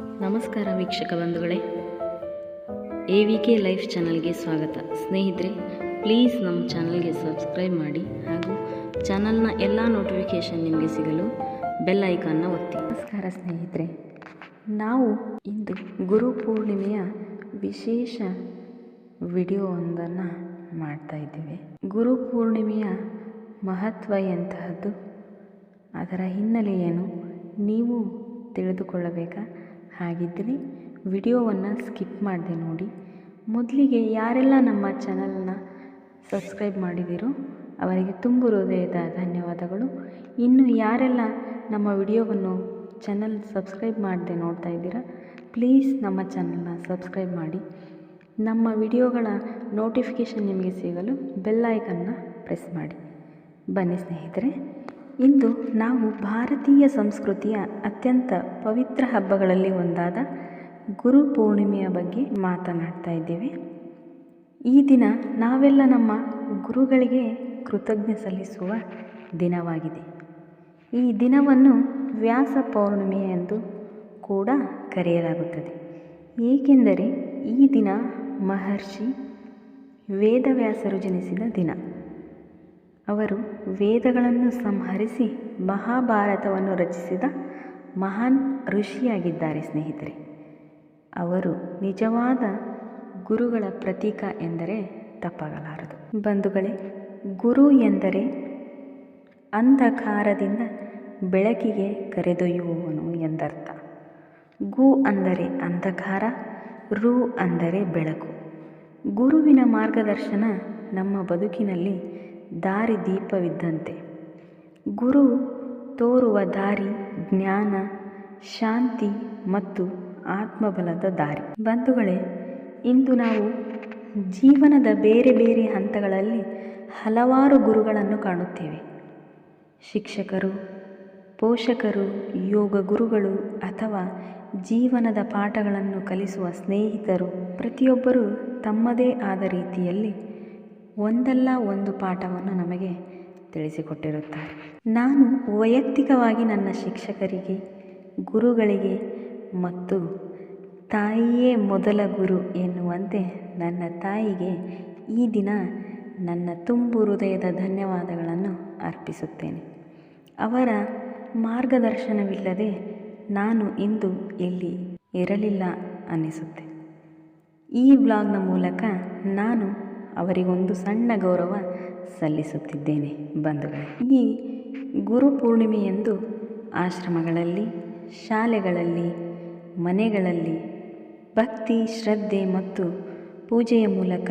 ನಮಸ್ಕಾರ ವೀಕ್ಷಕ ಬಂಧುಗಳೇ. ಎ ವಿ ಕೆ ಲೈಫ್ ಚಾನಲ್ಗೆ ಸ್ವಾಗತ. ಸ್ನೇಹಿತರೆ, ಪ್ಲೀಸ್ ನಮ್ಮ ಚಾನಲ್ಗೆ ಸಬ್ಸ್ಕ್ರೈಬ್ ಮಾಡಿ ಹಾಗೂ ಚಾನಲ್ನ ಎಲ್ಲ ನೋಟಿಫಿಕೇಷನ್ ನಿಮಗೆ ಸಿಗಲು ಬೆಲ್ ಐಕಾನ್ನ ಒತ್ತಿ. ನಮಸ್ಕಾರ ಸ್ನೇಹಿತರೆ. ನಾವು ಇಂದು ಗುರು ಪೂರ್ಣಿಮೆಯ ವಿಶೇಷ ವಿಡಿಯೋ ಒಂದನ್ನು ಮಾಡ್ತಾ ಇದ್ದೇವೆ. ಗುರು ಪೂರ್ಣಿಮೆಯ ಮಹತ್ವ ಎಂತಹದ್ದು? ಅದರ ಹಿನ್ನೆಲೆ ಏನು? ನೀವು ತಿಳಿದುಕೊಳ್ಳಬೇಕಾ? ಹಾಗಿದ್ದರೆ ವಿಡಿಯೋವನ್ನು ಸ್ಕಿಪ್ ಮಾಡಿದೆ ನೋಡಿ. ಮೊದಲಿಗೆ ಯಾರೆಲ್ಲ ನಮ್ಮ ಚಾನಲ್ನ ಸಬ್ಸ್ಕ್ರೈಬ್ ಮಾಡಿದಿರೋ ಅವರಿಗೆ ತುಂಬು ಹೃದಯದ ಧನ್ಯವಾದಗಳು. ಇನ್ನು ಯಾರೆಲ್ಲ ನಮ್ಮ ವಿಡಿಯೋವನ್ನು ಚಾನಲ್ ಸಬ್ಸ್ಕ್ರೈಬ್ ಮಾಡದೆ ನೋಡ್ತಾ ಇದ್ದೀರಾ, ಪ್ಲೀಸ್ ನಮ್ಮ ಚಾನಲ್ನ ಸಬ್ಸ್ಕ್ರೈಬ್ ಮಾಡಿ. ನಮ್ಮ ವಿಡಿಯೋಗಳ ನೋಟಿಫಿಕೇಷನ್ ನಿಮಗೆ ಸಿಗಲು ಬೆಲ್ ಐಕನ್ನ ಪ್ರೆಸ್ ಮಾಡಿ. ಬನ್ನಿ ಸ್ನೇಹಿತರೆ ಇಂದು ನಾವು ಭಾರತೀಯ ಸಂಸ್ಕೃತಿಯ ಅತ್ಯಂತ ಪವಿತ್ರ ಹಬ್ಬಗಳಲ್ಲಿ ಒಂದಾದ ಗುರು ಪೂರ್ಣಿಮೆಯ ಬಗ್ಗೆ ಮಾತನಾಡ್ತಾ ಇದ್ದೇವೆ. ಈ ದಿನ ನಾವೆಲ್ಲ ನಮ್ಮ ಗುರುಗಳಿಗೆ ಕೃತಜ್ಞ ಸಲ್ಲಿಸುವ ದಿನವಾಗಿದೆ. ಈ ದಿನವನ್ನು ವ್ಯಾಸ ಪೌರ್ಣಿಮೆ ಎಂದು ಕೂಡ ಕರೆಯಲಾಗುತ್ತದೆ. ಏಕೆಂದರೆ ಈ ದಿನ ಮಹರ್ಷಿ ವೇದವ್ಯಾಸರು ಜನಿಸಿದ ದಿನ. ಅವರು ವೇದಗಳನ್ನು ಸಂಹರಿಸಿ ಮಹಾಭಾರತವನ್ನು ರಚಿಸಿದ ಮಹಾನ್ ಋಷಿಯಾಗಿದ್ದಾರೆ ಸ್ನೇಹಿತರೆ. ಅವರು ನಿಜವಾದ ಗುರುಗಳ ಪ್ರತೀಕ ಎಂದರೆ ತಪ್ಪಾಗಲಾರದು. ಬಂಧುಗಳೇ, ಗುರು ಎಂದರೆ ಅಂಧಕಾರದಿಂದ ಬೆಳಕಿಗೆ ಕರೆದೊಯ್ಯುವವನು ಎಂದರ್ಥ. ಗು ಅಂದರೆ ಅಂಧಕಾರ, ರು ಅಂದರೆ ಬೆಳಕು. ಗುರುವಿನ ಮಾರ್ಗದರ್ಶನ ನಮ್ಮ ಬದುಕಿನಲ್ಲಿ ದಾರಿ ದೀಪವಿದ್ದಂತೆ. ಗುರು ತೋರುವ ದಾರಿ, ಜ್ಞಾನ, ಶಾಂತಿ ಮತ್ತು ಆತ್ಮಬಲದ ದಾರಿ. ಬಂಧುಗಳೇ, ಇಂದು ನಾವು ಜೀವನದ ಬೇರೆ ಬೇರೆ ಹಂತಗಳಲ್ಲಿ ಹಲವಾರು ಗುರುಗಳನ್ನು ಕಾಣುತ್ತೇವೆ. ಶಿಕ್ಷಕರು, ಪೋಷಕರು, ಯೋಗ ಗುರುಗಳು ಅಥವಾ ಜೀವನದ ಪಾಠಗಳನ್ನು ಕಲಿಸುವ ಸ್ನೇಹಿತರು ಪ್ರತಿಯೊಬ್ಬರೂ ತಮ್ಮದೇ ಆದ ರೀತಿಯಲ್ಲಿ ಒಂದಲ್ಲ ಒಂದು ಪಾಠವನ್ನು ನಮಗೆ ತಿಳಿಸಿಕೊಟ್ಟಿರುತ್ತಾರೆ. ನಾನು ವೈಯಕ್ತಿಕವಾಗಿ ನನ್ನ ಶಿಕ್ಷಕರಿಗೆ, ಗುರುಗಳಿಗೆ ಮತ್ತು ತಾಯಿಯೇ ಮೊದಲ ಗುರು ಎನ್ನುವಂತೆ ನನ್ನ ತಾಯಿಗೆ ಈ ದಿನ ನನ್ನ ತುಂಬು ಹೃದಯದ ಧನ್ಯವಾದಗಳನ್ನು ಅರ್ಪಿಸುತ್ತೇನೆ. ಅವರ ಮಾರ್ಗದರ್ಶನವಿಲ್ಲದೆ ನಾನು ಇಂದು ಇಲ್ಲಿ ಇರಲಿಲ್ಲ ಅನ್ನಿಸುತ್ತೆ. ಈ ವ್ಲಾಗ್ನ ಮೂಲಕ ನಾನು ಅವರಿಗೊಂದು ಸಣ್ಣ ಗೌರವ ಸಲ್ಲಿಸುತ್ತಿದ್ದೇನೆ ಬಂಧುಗಳೇ. ಈ ಗುರು ಪೂರ್ಣಿಮೆಯಂದು ಆಶ್ರಮಗಳಲ್ಲಿ, ಶಾಲೆಗಳಲ್ಲಿ, ಮನೆಗಳಲ್ಲಿ ಭಕ್ತಿ, ಶ್ರದ್ಧೆ ಮತ್ತು ಪೂಜೆಯ ಮೂಲಕ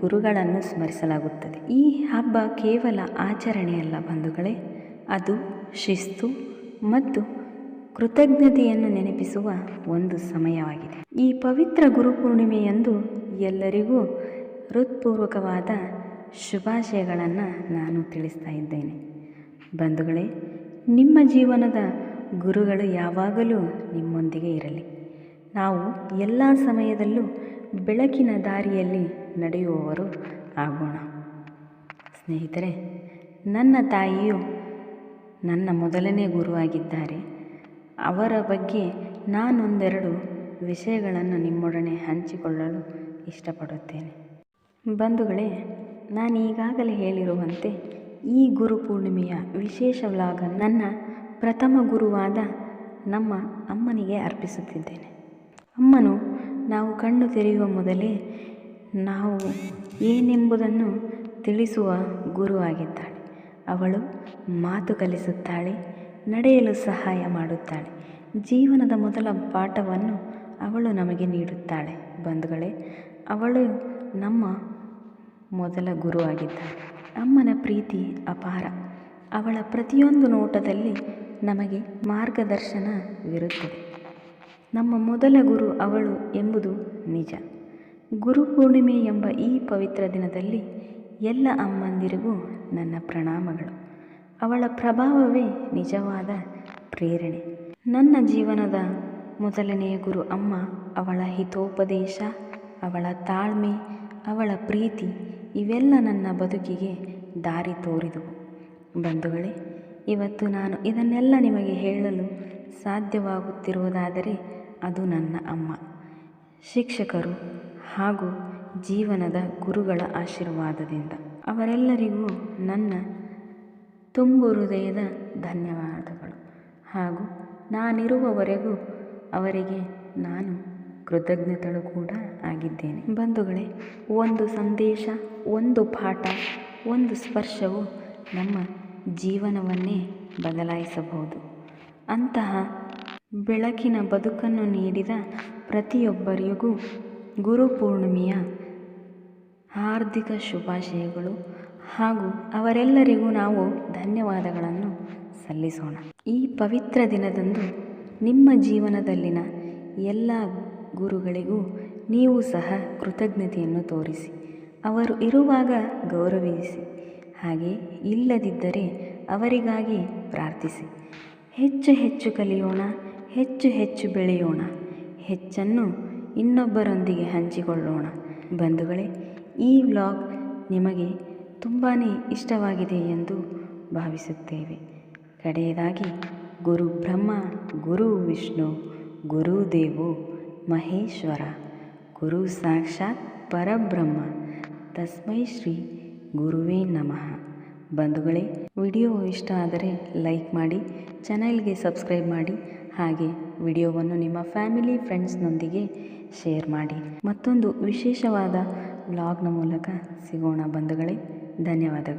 ಗುರುಗಳನ್ನು ಸ್ಮರಿಸಲಾಗುತ್ತದೆ. ಈ ಹಬ್ಬ ಕೇವಲ ಆಚರಣೆಯಲ್ಲ ಬಂಧುಗಳೇ, ಅದು ಶಿಸ್ತು ಮತ್ತು ಕೃತಜ್ಞತೆಯನ್ನು ನೆನಪಿಸುವ ಒಂದು ಸಮಯವಾಗಿದೆ. ಈ ಪವಿತ್ರ ಗುರುಪೂರ್ಣಿಮೆಯಂದು ಎಲ್ಲರಿಗೂ ಹೃತ್ಪೂರ್ವಕವಾದ ಶುಭಾಶಯಗಳನ್ನು ನಾನು ತಿಳಿಸ್ತಾ ಇದ್ದೇನೆ. ಬಂಧುಗಳೇ, ನಿಮ್ಮ ಜೀವನದ ಗುರುಗಳು ಯಾವಾಗಲೂ ನಿಮ್ಮೊಂದಿಗೆ ಇರಲಿ. ನಾವು ಎಲ್ಲ ಸಮಯದಲ್ಲೂ ಬೆಳಕಿನ ದಾರಿಯಲ್ಲಿ ನಡೆಯುವವರು ಆಗೋಣ. ಸ್ನೇಹಿತರೆ, ನನ್ನ ತಾಯಿಯು ನನ್ನ ಮೊದಲನೇ ಗುರುವಾಗಿದ್ದಾರೆ. ಅವರ ಬಗ್ಗೆ ನಾನೊಂದೆರಡು ವಿಷಯಗಳನ್ನು ನಿಮ್ಮೊಡನೆ ಹಂಚಿಕೊಳ್ಳಲು ಇಷ್ಟಪಡುತ್ತೇನೆ. ಬಂಧುಗಳೇ, ನಾನು ಈಗಾಗಲೇ ಹೇಳಿರುವಂತೆ ಈ ಗುರು ಪೂರ್ಣಿಮೆಯ ವಿಶೇಷ ವ್ಲಾಗ ನನ್ನ ಪ್ರಥಮ ಗುರುವಾದ ನಮ್ಮ ಅಮ್ಮನಿಗೆ ಅರ್ಪಿಸುತ್ತಿದ್ದೇನೆ. ಅಮ್ಮನು ನಾವು ಕಣ್ಣು ತೆರೆಯುವ ಮೊದಲೇ ನಾವು ಏನೆಂಬುದನ್ನು ತಿಳಿಸುವ ಗುರು ಆಗಿದ್ದಾಳೆ. ಅವಳು ಮಾತು ಕಲಿಸುತ್ತಾಳೆ, ನಡೆಯಲು ಸಹಾಯ ಮಾಡುತ್ತಾಳೆ. ಜೀವನದ ಮೊದಲ ಪಾಠವನ್ನು ಅವಳು ನಮಗೆ ನೀಡುತ್ತಾಳೆ. ಬಂಧುಗಳೇ, ಅವಳು ನಮ್ಮ ಮೊದಲ ಗುರು ಆಗಿದ್ದಾಳೆ ಅಮ್ಮನ ಪ್ರೀತಿ ಅಪಾರ. ಅವಳ ಪ್ರತಿಯೊಂದು ನೋಟದಲ್ಲಿ ನಮಗೆ ಮಾರ್ಗದರ್ಶನವಿರುತ್ತದೆ ನಮ್ಮ ಮೊದಲ ಗುರು ಅವಳು ಎಂಬುದು ನಿಜ. ಗುರು ಪೂರ್ಣಿಮೆ ಎಂಬ ಈ ಪವಿತ್ರ ದಿನದಲ್ಲಿ ಎಲ್ಲ ಅಮ್ಮಂದಿರಿಗೂ ನನ್ನ ಪ್ರಣಾಮಗಳು. ಅವಳ ಪ್ರಭಾವವೇ ನಿಜವಾದ ಪ್ರೇರಣೆ. ನನ್ನ ಜೀವನದ ಮೊದಲನೆಯ ಗುರು ಅಮ್ಮ ಅವಳ ಹಿತೋಪದೇಶ, ಅವಳ ತಾಳ್ಮೆ, ಅವಳ ಪ್ರೀತಿ ಇವೆಲ್ಲ ನನ್ನ ಬದುಕಿಗೆ ದಾರಿ ತೋರಿದವು ಬಂಧುಗಳೇ, ಇವತ್ತು ನಾನು ಇದನ್ನೆಲ್ಲ ನಿಮಗೆ ಹೇಳಲು ಸಾಧ್ಯವಾಗುತ್ತಿರುವುದಾದರೆ ಅದು ನನ್ನ ಅಮ್ಮ. ಶಿಕ್ಷಕರು ಹಾಗೂ ಜೀವನದ ಗುರುಗಳ ಆಶೀರ್ವಾದದಿಂದ. ಅವರೆಲ್ಲರಿಗೂ ನನ್ನ ತುಂಬು ಹೃದಯದ ಧನ್ಯವಾದಗಳು. ಹಾಗೂ ನಾನಿರುವವರೆಗೂ ಅವರಿಗೆ ನಾನು ಕೃತಜ್ಞತಳು ಕೂಡ ಆಗಿದ್ದೇನೆ. ಬಂಧುಗಳೇ, ಒಂದು ಸಂದೇಶ, ಒಂದು ಪಾಠ, ಒಂದು ಸ್ಪರ್ಶವು ನಮ್ಮ ಜೀವನವನ್ನೇ ಬದಲಾಯಿಸಬಹುದು. ಅಂತಹ ಬೆಳಕಿನ ಬದುಕನ್ನು ನೀಡಿದ ಪ್ರತಿಯೊಬ್ಬರಿಗೂ ಗುರುಪೂರ್ಣಿಮೆಯ ಹಾರ್ದಿಕ ಶುಭಾಶಯಗಳು ಹಾಗೂ ಅವರೆಲ್ಲರಿಗೂ ನಾವು ಧನ್ಯವಾದಗಳನ್ನು ಸಲ್ಲಿಸೋಣ. ಈ ಪವಿತ್ರ ದಿನದಂದು ನಿಮ್ಮ ಜೀವನದಲ್ಲಿನ ಎಲ್ಲ ಗುರುಗಳಿಗೂ ನೀವು ಸಹ ಕೃತಜ್ಞತೆಯನ್ನು ತೋರಿಸಿ, ಅವರು ಇರುವಾಗ ಗೌರವಿಸಿ, ಹಾಗೆ ಇಲ್ಲದಿದ್ದರೆ ಅವರಿಗಾಗಿ ಪ್ರಾರ್ಥಿಸಿ. ಹೆಚ್ಚು ಹೆಚ್ಚು ಕಲಿಯೋಣ, ಹೆಚ್ಚು ಹೆಚ್ಚು ಬೆಳೆಯೋಣ, ಹೆಚ್ಚನ್ನು ಇನ್ನೊಬ್ಬರೊಂದಿಗೆ ಹಂಚಿಕೊಳ್ಳೋಣ. ಬಂಧುಗಳೇ, ಈ ವ್ಲಾಗ್ ನಿಮಗೆ ತುಂಬಾ ಇಷ್ಟವಾಗಿದೆ ಎಂದು ಭಾವಿಸುತ್ತೇವೆ. ಕಡೆಯದಾಗಿ, ಗುರು ಬ್ರಹ್ಮ, ಗುರು ವಿಷ್ಣು ಗುರುದೇವೋ ಮಹೇಶ್ವರ, ಗುರು ಸಾಕ್ಷಾತ್ ಪರಬ್ರಹ್ಮ. ತಸ್ಮೈ ಶ್ರೀ ಗುರುವೇ ನಮಃ. ಬಂಧುಗಳೇ, ವಿಡಿಯೋ ಇಷ್ಟ ಆದರೆ ಲೈಕ್ ಮಾಡಿ, ಚಾನಲ್ಗೆ ಸಬ್ಸ್ಕ್ರೈಬ್ ಮಾಡಿ, ಹಾಗೆ ವಿಡಿಯೋವನ್ನು ನಿಮ್ಮ ಫ್ಯಾಮಿಲಿ ಫ್ರೆಂಡ್ಸ್ನೊಂದಿಗೆ ಶೇರ್ ಮಾಡಿ. ಮತ್ತೊಂದು ವಿಶೇಷವಾದ ವ್ಲಾಗ್ನ ಮೂಲಕ ಸಿಗೋಣ ಬಂಧುಗಳೇ. ಧನ್ಯವಾದಗಳು.